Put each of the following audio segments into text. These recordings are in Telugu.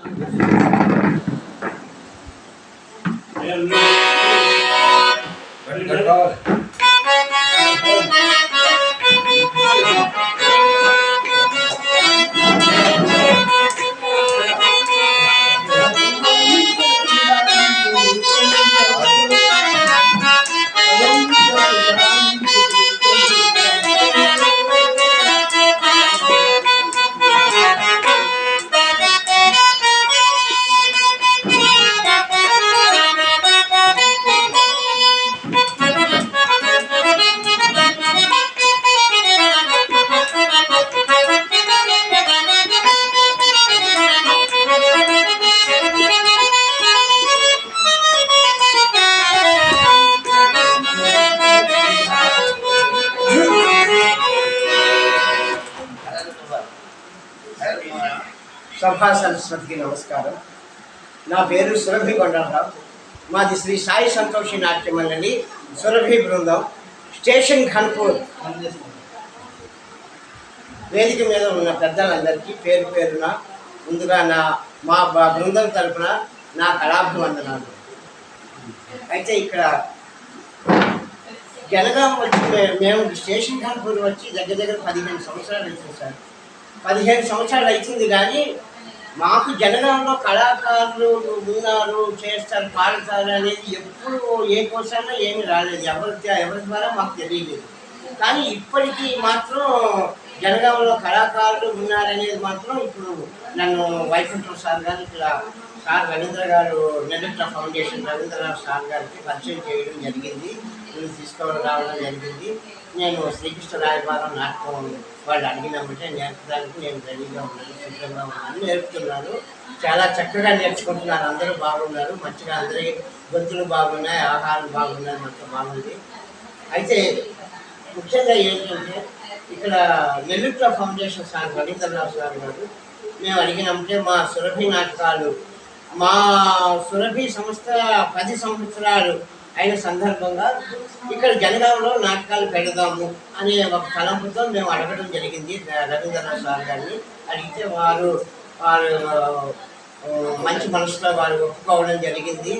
Thank you. సభా సరస్వతికి నమస్కారం. నా పేరు సురభి కొండలరావు మాది శ్రీ సాయి సంతోషి నాట్య మండలి సురభి బృందం స్టేషన్ ఖాన్పూర్ వేదిక మీద ఉన్న పెద్దలందరికీ పేరు పేరున ముందుగా నా మా బృందం తరపున నా కళాభివందనాలు. అయితే ఇక్కడ జనగాం వచ్చి మేము స్టేషన్ ఖాన్పూర్ వచ్చి దగ్గర దగ్గర పదిహేను సంవత్సరాలు అవుతుంది సార్. పదిహేను సంవత్సరాలు అవుతుంది కానీ మాకు జనగాంలో కళాకారులు ఉన్నారు చేస్తారు పాడతారు అనేది ఎప్పుడు ఏ కోసానో ఏమి రాలేదు. ఎవరి ఎవరి ద్వారా మాకు తెలియలేదు. కానీ ఇప్పటికీ మాత్రం జనగాంలో కళాకారులు ఉన్నారనేది మాత్రం ఇప్పుడు నన్ను వైకుంఠం సార్ గారు ఇట్లా సార్ రవీంద్ర గారు నెల్లట్ల ఫౌండేషన్ రవీంద్రనాథ్ సార్ గారికి పరిచయం చేయడం జరిగింది. నేను తీసుకొని రావడం జరిగింది. నేను శ్రీకృష్ణ రాయబారం నాటకం వాళ్ళు అడిగినప్పుడే నేర్పడానికి నేను రెడీగా ఉన్నాను సిద్ధంగా ఉన్నాను నేర్పుతున్నాను. చాలా చక్కగా నేర్చుకుంటున్నారు. అందరూ బాగున్నారు. మంచిగా అందరి గొంతులు బాగున్నాయి ఆహారం బాగున్నాయి మొత్తం బాగుంది. అయితే ముఖ్యంగా ఏంటంటే ఇక్కడ Nellutla foundation sir Ravindranath sir గారు మేము అడిగినప్పుడే మా సురభి నాటకాలు మా సురభి సంస్థ పది సంవత్సరాలు అయిన సందర్భంగా ఇక్కడ జనగాంలో నాటకాలు పెడదాము అనే ఒక తలంపుతో మేము అడగడం జరిగింది రవీంద్రనాథ్ సార్ గారిని. అడిగితే వారు వారు మంచి మనసులో వారు ఒప్పుకోవడం జరిగింది.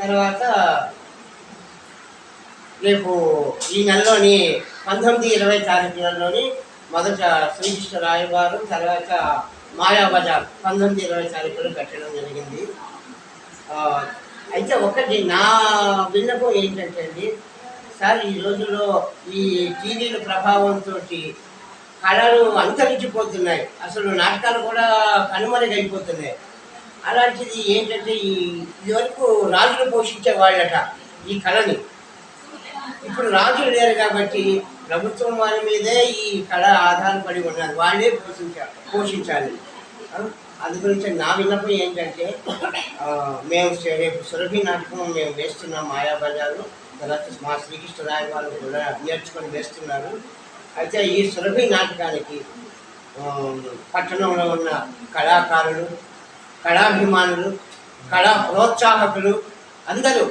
తర్వాత రేపు ఈ నెలలోని పంతొమ్మిది ఇరవై తారీఖులలోని మొదట శ్రీకృష్ణ రాయబారు తర్వాత మాయాబజార్ పంతొమ్మిది ఇరవై తారీఖులో పెట్టడం జరిగింది. అయితే ఒకటి నా విన్నపం ఏంటంటే అండి సార్ ఈ రోజుల్లో ఈ టీవీల ప్రభావంతో కళలు అంతరించిపోతున్నాయి. అసలు నాటకాలు కూడా కనుమరుగైపోతున్నాయి. అలాంటిది ఏంటంటే ఈ ఇదివరకు రాజులు పోషించే వాళ్ళట ఈ కళని. ఇప్పుడు రాజులు లేరు కాబట్టి ప్రభుత్వం వారి మీదే ఈ కళ ఆధారపడి ఉన్నారు వాళ్ళే పోషించాలి. పోషించాలి అందు గురించి నా విన్నపం ఏంటంటే మేము రేపు సురభి నాటకం మేము వేస్తున్నాం మాయాబజారు తర్వాత మా శ్రీకృష్ణ రాయ వాళ్ళు కూడా నేర్చుకొని వేస్తున్నారు. అయితే ఈ సురభి నాటకానికి పట్టణంలో ఉన్న కళాకారులు కళాభిమానులు కళా ప్రోత్సాహకులు అందరూ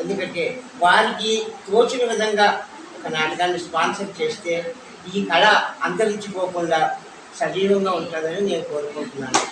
ఎందుకంటే వారికి తోచిన విధంగా ఒక నాటకాన్ని స్పాన్సర్ చేస్తే ఈ కళ అంతరించిపోకుండా సజీవంగా ఉంటుందని నేను కోరుకుంటున్నాను.